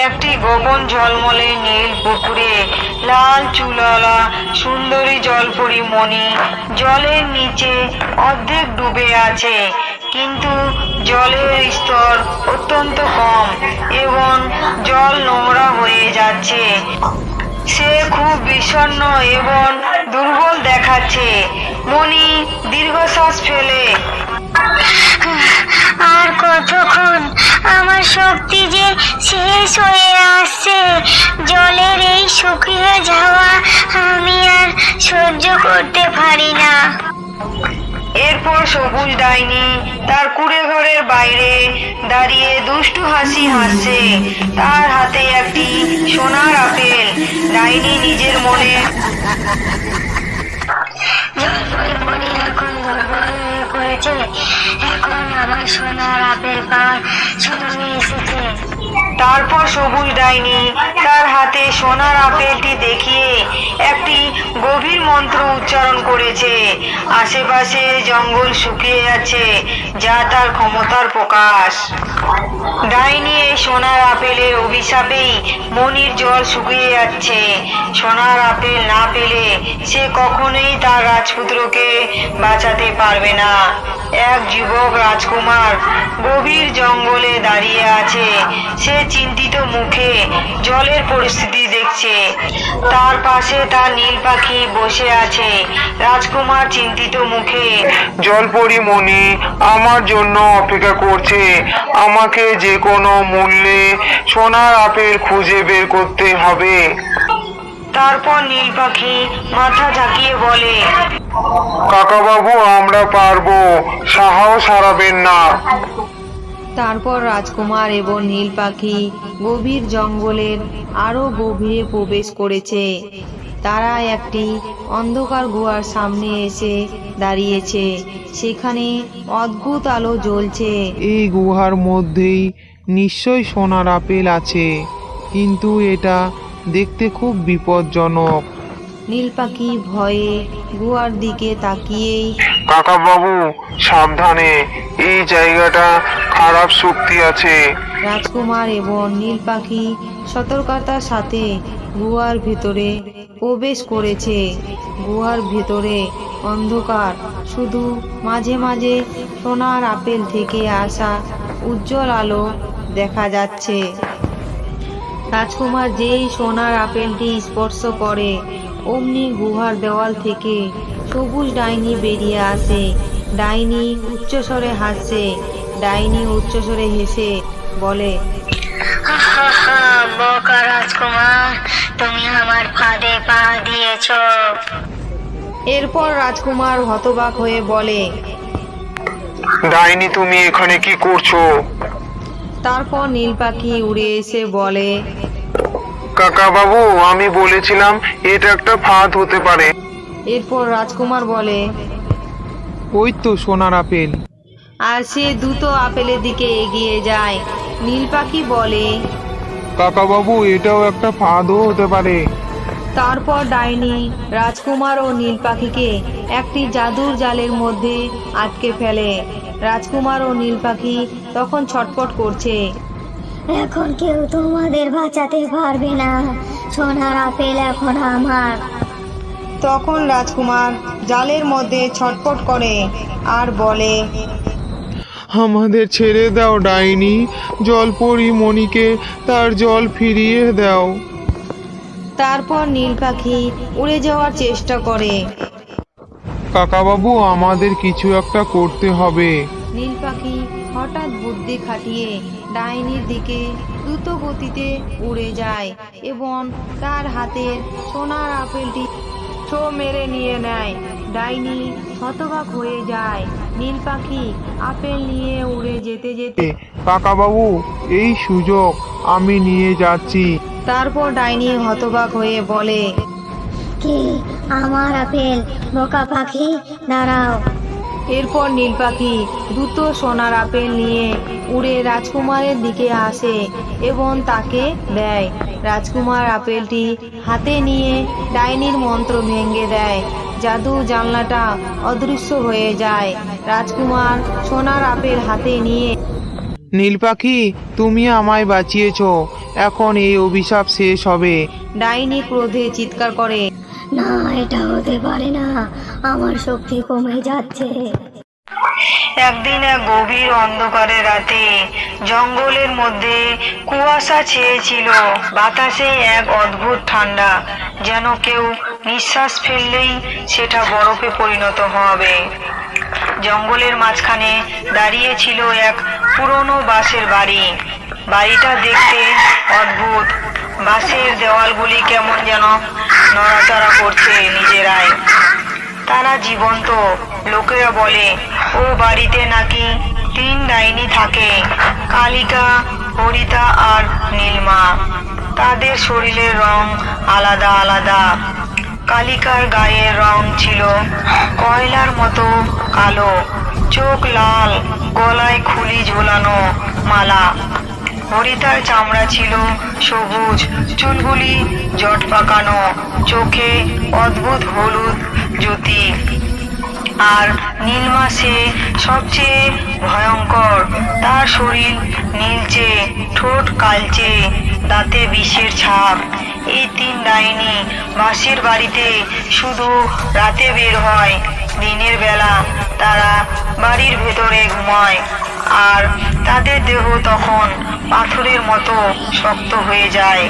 একটি গগন ঝলমলে নীল পুকুরে, লাল চুলওয়ালা সুন্দরী জলপরি মণি জলের নিচে অর্ধেক ডুবে আছে। কিন্তু জলের স্তর অত্যন্ত কম এবং জল নোংরা হয়ে যাচ্ছে। সে খুব বিষণ্ণ এবং দুর্বল দেখাচ্ছে। মণি দীর্ঘশ্বাস ফেলে শেষ হয়ে আসছে। জলের এই শুকিয়ে যাওয়া আমি আর সহ্য করতে পারি না। এরপর সবুজ ডাইনি তার কুড়ে ঘরের বাইরে দাঁড়িয়ে দুষ্টু হাসি হাসছে। তার হাতে একটি সোনার আপেল। ডাইনি নিজের মনে এখন আমার সোনার আপেল পাওয়ার সময় এসেছে। তারপর সবুজ ডাইনি তার হাতে সোনার আপেলটি দেখিয়ে একটি গভীর মন্ত্র উচ্চারণ করেছে। আশেপাশে জঙ্গল শুকিয়ে যাচ্ছে, যা তার ক্ষমতার প্রকাশ। ডাইনি আপেলের অভিশাপেই মনির জল শুকিয়ে যাচ্ছে। সোনার আপেল না পেলে সে কখনোই তার রাজপুত্রকে বাঁচাতে পারবে না। এক যুবক রাজকুমার গভীর জঙ্গলে দাঁড়িয়ে আছে। সে চিন্তিত মুখে জলের পরিস্থিতি দেখছে। তার পাশে তার নীল পাখি বসে আছে। রাজকুমার চিন্তিত মুখে। জলপরি মণি আমার জন্য অপেক্ষা করছে। আমাকে যে কোনো মূল্যে সোনার আপেল খুঁজে বের করতে হবে। তারপর নীল পাখি মাথা ঝাঁকিয়ে বলে কাকাবাবু আমরা পারব। সাহস হারাবেন না। তারপর রাজকুমার এবং নীল পাখি গভীর জঙ্গলের আরও গভীরে প্রবেশ করেছে। তারা একটি অন্ধকার গুহার সামনে এসে দাঁড়িয়েছে। সেখানে অদ্ভুত আলো জ্বলছে। এই গুহার মধ্যেই নিশ্চয় সোনার আপেল আছে, কিন্তু এটা দেখতে খুব বিপজ্জনক। নীল পাখি ভয়ে গুহার দিকে তাকিয়েই। কাকাবাবু সাবধানে এই জায়গাটা খারাপ শক্তি আছে। রাজকুমার এবং নীল পাখি সতর্কতার সাথে গুহার ভিতরে প্রবেশ করেছে। গুহার ভিতরে অন্ধকার শুধু মাঝে মাঝে সোনার আপেল থেকে আসা উজ্জ্বল আলো দেখা যাচ্ছে। রাজকুমার যেই সোনার আপেলটি স্পর্শ করে অমনি গুহার দেওয়াল থেকে সবুজ ডাইনি বেরিয়ে আসে। ডাইনি উচ্চস্বরে হাসছে। ডাইনি উচ্চস্বরে হেসে বলে রাজকুমার তুমি আমার ফাঁদে পা দিয়েছ। এরপর রাজকুমার হতবাক হয়ে বলে ডাইনি তুমি এখানে কি করছ? তারপর নীল পাখি উড়ে এসে বলে কাকাবাবু আমি বলেছিলাম এটা একটা ফাঁদ হতে পারে। এরপর রাজকুমার বলে ওই তো সোনার আপেল। আর সে দ্রুত আপেলের দিকে এগিয়ে যায়। নীল পাখি বলে কাকাবাবু এটাও একটা ফাঁদও হতে পারে। তারপর ডাইনি রাজকুমার ও নীল পাখিকে একটি জাদুর জালের মধ্যে আটকে ফেলে। রাজকুমার ও নীল পাখি তখন ছটফট করছে। এখন কেউ তোমাদের বাঁচাতে পারবে না। সোনার আপেল এখন আমার। তখন রাজকুমার জালের মধ্যে ছটফট করে আর বলে আমাদের ছেড়ে দাও ডাইনি। জলপরি মণিকে তার জল ফিরিয়ে দাও। তারপর নীল পাখি উড়ে যাওয়ার চেষ্টা করে। কাকাবাবু আমাদের কিছু একটা করতে হবে। নীল পাখি হঠাৎ বুদ্ধি খাটিয়ে ডাইনির দিকে দ্রুত গতিতে উড়ে যায় এবং তার হাতের সোনার আপেলটি ছো মেরে নিয়ে নেয়। ডাইনি হতবাক হয়ে যায়। নীল পাখি আপেল নিয়ে উড়ে যেতে যেতে কাকাবাবু এই সুযোগ আমি নিয়ে যাচ্ছি। তারপর ডাইনি হতবাক হয়ে বলে কি আমার আপেল বোকা পাখি? দাঁড়াও। এরপর নীল পাখি দ্রুত সোনার আপেল নিয়ে উড়ে রাজকুমারের দিকে আসে এবং তাকে দেয়। রাজকুমার আপেলটি হাতে নিয়ে ডাইনির মন্ত্র ভেঙে দেয়। জাদু জানলাটা অদৃশ্য হয়ে যায়। রাজকুমার সোনার আপেল হাতে নিয়ে নীল পাখি তুমি আমায় বাঁচিয়েছ। এখন এই অভিশাপ শেষ হবে। ডাইনি ক্রোধে চিৎকার করে। না, এটা হতে পারে না। আমার শক্তি কমে যাচ্ছে। একদিন এক গভীর অন্ধকারে রাতে জঙ্গলের মধ্যে কুয়াশা ছেয়েছিল। বাতাসে এক অদ্ভুত ঠান্ডা, যেন কেউ নিঃশ্বাস ফেললেই সেটা বরফে পরিণত হবে। জঙ্গলের মাঝখানে দাঁড়িয়ে ছিল এক পুরনো বাঁশের বাড়ি। বাড়িটা দেখতে অদ্ভুত। বাঁশের দেওয়ালগুলি কেমন যেন নড়াচড়া করছে নিজেরাই। তারা জীবন্ত, লোকেরা বলে, ও বাড়িতে নাকি তিন ডাইনি থাকে, কালিকা, হরিতা আর নীলমা। তাদের শরীরের রং আলাদা আলাদা। কালিকার গায়ের রং ছিল কয়লার মতো কালো। চোখ লাল, গলায় খুলি ঝোলানো মালা। হরিতার চামড়া ছিল সবুজ, চুলগুলি জট পাকানো, চোখে অদ্ভুত হলুদ জ্যোতি। আর নীলমা সে সবচেয়ে ভয়ঙ্কর, তার শরীর নীলচে, ঠোঁট কালচে, দাঁতে বিষের ছাপ। এই তিন ডাইনি বাঁশের বাড়িতে শুধু রাতে বের হয়, দিনের বেলা তারা বাড়ির ভেতরে ঘুমায়। আর তাদের দেহ তখন পাথরের মতো শক্ত হয়ে যায়।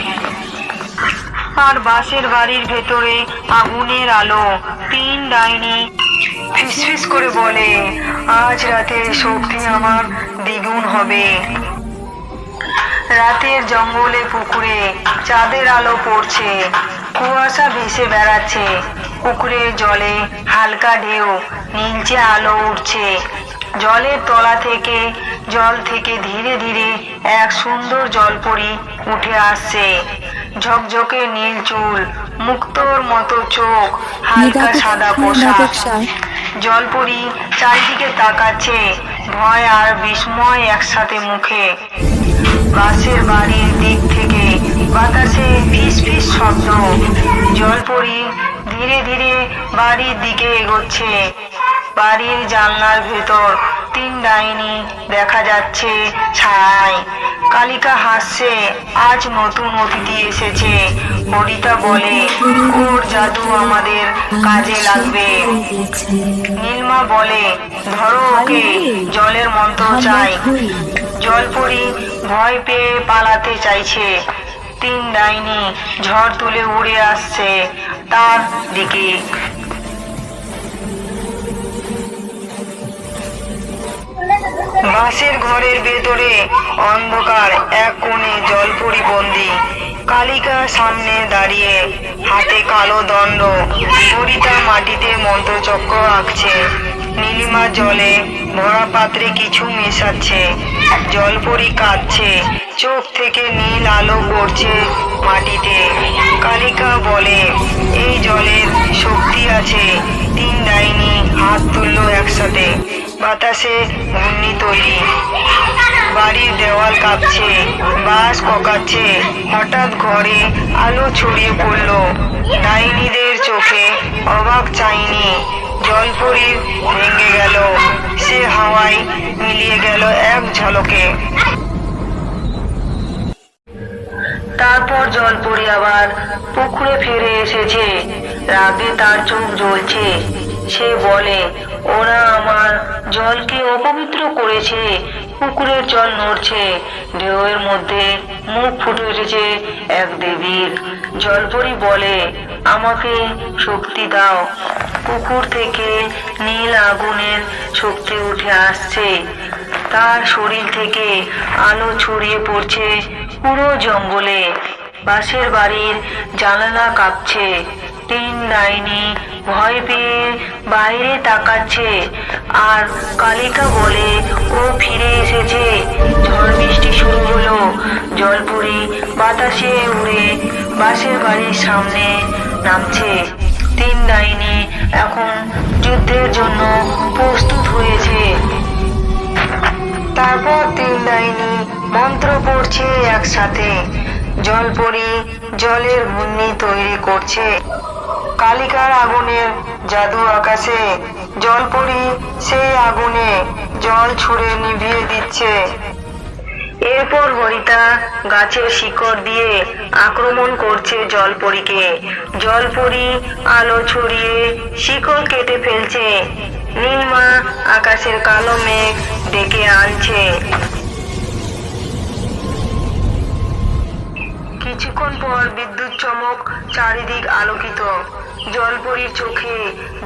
আর বাসের বাড়ির ভেতরে আগুনের আলো তিন ডাইনি ফিসফিস করে বলে, আজ রাতে শক্তি আমার দ্বিগুণ হবে। রাতের জঙ্গলে পুকুরে চাঁদের আলো পড়ছে, কুয়াশা ভেসে বেড়াচ্ছে, পুকুরের জলে হালকা ঢেউ, নীলচে আলো উঠছে জলের তলা থেকে জল থেকে ধীরে ধীরে এক সুন্দর জলপরি উঠে আসছে। ঝকঝকে নীল চুল মুক্তোর মতো চোখ হালকা সাদা পোশাক। জলপরি চারিদিকে তাকাচ্ছে ভয় আর বিস্ময় একসাথে মুখে। বাসের বাড়ির দিক থেকে বাতাসে ফিস ফিস শব্দ। জলপরি ধীরে ধীরে বাড়ির দিকে এগোচ্ছে। বাড়ির জানলার ভেতর তিন ডাইনি দেখা যাচ্ছে ছায় কালিকা হাসছে, আজ নতুন অতিথি এসেছে। হরিতা বলে, ওর জাদু আমাদের কাজে লাগবে। নীলমা বলে, ধরো ওকে, জলের মন্ত্র চাই। জলপরি ভয় পেয়ে পালাতে চাইছে। তিন ডাইনি ঝড় তুলে উড়ে আসছে তার দিকে। বাঁশের ঘরের ভেতরে অন্ধকার, এক কোণে জলপরি বন্দি কালিকা সামনে দাঁড়িয়ে হাতে কালো দণ্ড হরিতা মাটিতে মন্ত্রচক্র আঁকছে। নীলিমা জলে ভরা পাত্রে কিছু মেশাচ্ছে। জলপরি কাঁদছে, চোখ থেকে নীল আলো পড়ছে মাটিতে। কালিকা বলে, এই জলের শক্তি আছে। তিন ডাইনি হাত তুললো একসাথে। বাতাসে ঘূর্ণি তৈরি। বাড়ির দেওয়াল কাঁপছে বাস ককাচ্ছে, হঠাৎ ঘরে আলো ছড়িয়ে পড়ল। ডাইনিদের চোখে অবাক চাইনি জলপরি ভেঙে গেল, সে হাওয়ায় মিলিয়ে গেল এক ঝলকে। তারপর জলপরি আবার পুকুরে ফিরে এসেছে রাগে তার চোখ জ্বলছে। সে বলে ওরা আমার জলকে অপবিত্র করেছে, পুকুরের জল নড়ছে। ঢেউয়ের মধ্যে মুখ ফুটে উঠেছে এক দেবীর। জলপরি বলে, আমাকে শক্তি দাও। পুকুর থেকে নীল আগুনের শক্তি উঠে আসছে। তার শরীর থেকে আলো ছড়িয়ে পড়ছে পুরো জঙ্গলে। বাসের বাড়ির জানালা কাঁপছে। তিন ডাইনি ভয় পেয়ে বাইরে তাকাচ্ছে। আর কালিকা বলে, ও ফিরে এসেছে। ঝড় বৃষ্টি শুরু হলো। জলপুরি বাতাসে উড়ে বাসের বাড়ির সামনে নামছে। তিন ডাইনি এখন যুদ্ধের জন্য প্রস্তুত হয়েছে। তারপর তিন ডাইনি মন্ত্র পড়ছে একসাথে। জলপরি জলের ঘূর্ণি তৈরি করছে। কালিকার আগুনের জাদু আকাশে জল জলপরি সেই আগুনে জল ছুঁড়ে নিভিয়ে দিচ্ছে। এরপর হরিতা গাছের শিকড় দিয়ে আক্রমণ করছে জলপরীকে। জলপরী আলো ছড়িয়ে শিকড় কেটে ফেলছে। নীলমা আকাশের কালো মেঘ ডেকে আনছে। কিছুক্ষণ পর বিদ্যুৎ চমক চারিদিক আলোকিত। জলপরীর চোখে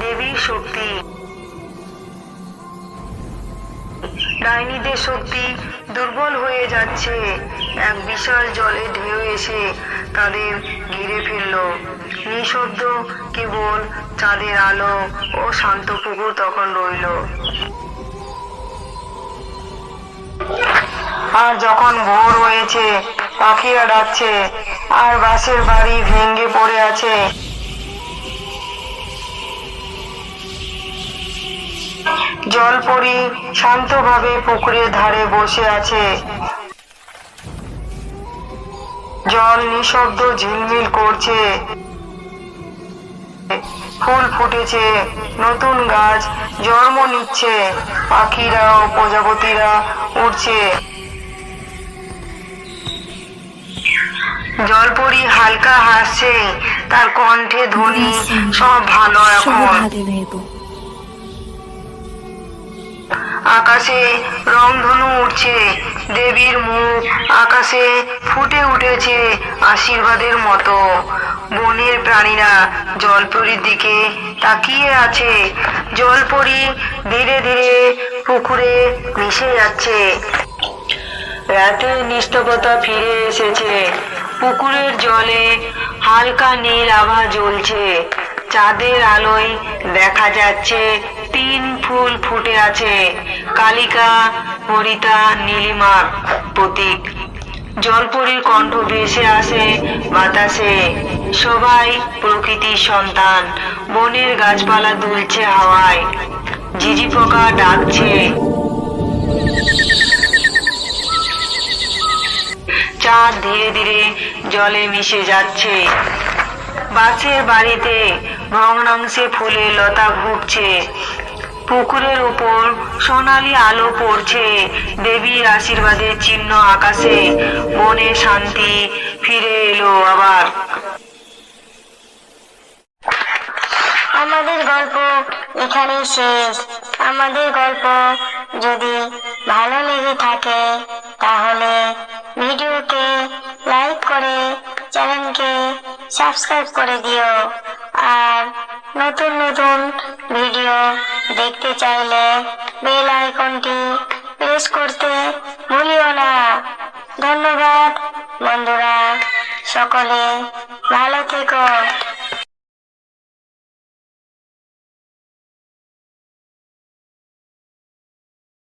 দেবীর শক্তি। ডাইনিদের শক্তি দুর্বল হয়ে যাচ্ছে। এক বিশাল জলে ঢেউ এসে তাদের ঘিরে ফেলল। নিঃশব্দ কেবল চাঁদের আলো ও শান্ত পুকুর তখন রইল। আর যখন ভোর হয়েছে পাখিরা ডাকছে, আর বাসের বাড়ি ভেঙে পড়ে আছে। জলপরি শান্তভাবে পুকুরের ধারে বসে আছে। জল নিঃশব্দ ঝিলমিল করছে। ফুল ফুটেছে, নতুন গাছ জন্ম নিচ্ছে পাখিরা ও প্রজাপতিরা উঠছে জলপরি হালকা হাসছে তার কণ্ঠে ধ্বনি সব ভালো এখন। আকাশে রংধনু উঠছে দেবীর মুখ আকাশে ফুটে উঠেছে আশীর্বাদের মতো। বনের প্রাণীরা জলপরির দিকে তাকিয়ে আছে। জলপরি ধীরে ধীরে পুকুরে মিশে যাচ্ছে। রাতের নিস্তবতা ফিরে এসেছে। পুকুরের জলে হালকা নীল আভা জ্বলছে। চাঁদের আলোয় দেখা যাচ্ছে, তিন ফুল ফুটে আছে। কালিকা হরিতা নীলিমা প্রতীক। জলপরীর কণ্ঠ ভেসে আসে বাতাসে। সবাই প্রকৃতির সন্তান। বনের গাছপালা দুলছে হাওয়ায়। ঝিঝি পোকা ডাকছে। চাঁদ ধীরে ধীরে জলে মিশে যাচ্ছে। বাসের বাড়িতে ভগ্নাংশে ফুলে লতা ঘুরছে। পুকুরের উপর সোনালি আলো পড়ছে। দেবীর আশীর্বাদের চিহ্ন আকাশে মনে শান্তি ফিরে এলো আবার। আমাদের গল্প এখানেই শেষ। আমাদের গল্প যদি ভালো লেগে থাকে, তাহলে ভিডিওকে লাইক করে চ্যানেলকে সাবস্ক্রাইব করে দিও। আর নতুন নতুন ভিডিও দেখতে চাইলে বেল আইকনটি প্রেস করতে ভুলিও না। ধন্যবাদ বন্ধুরা, সকলে ভালো থেকো।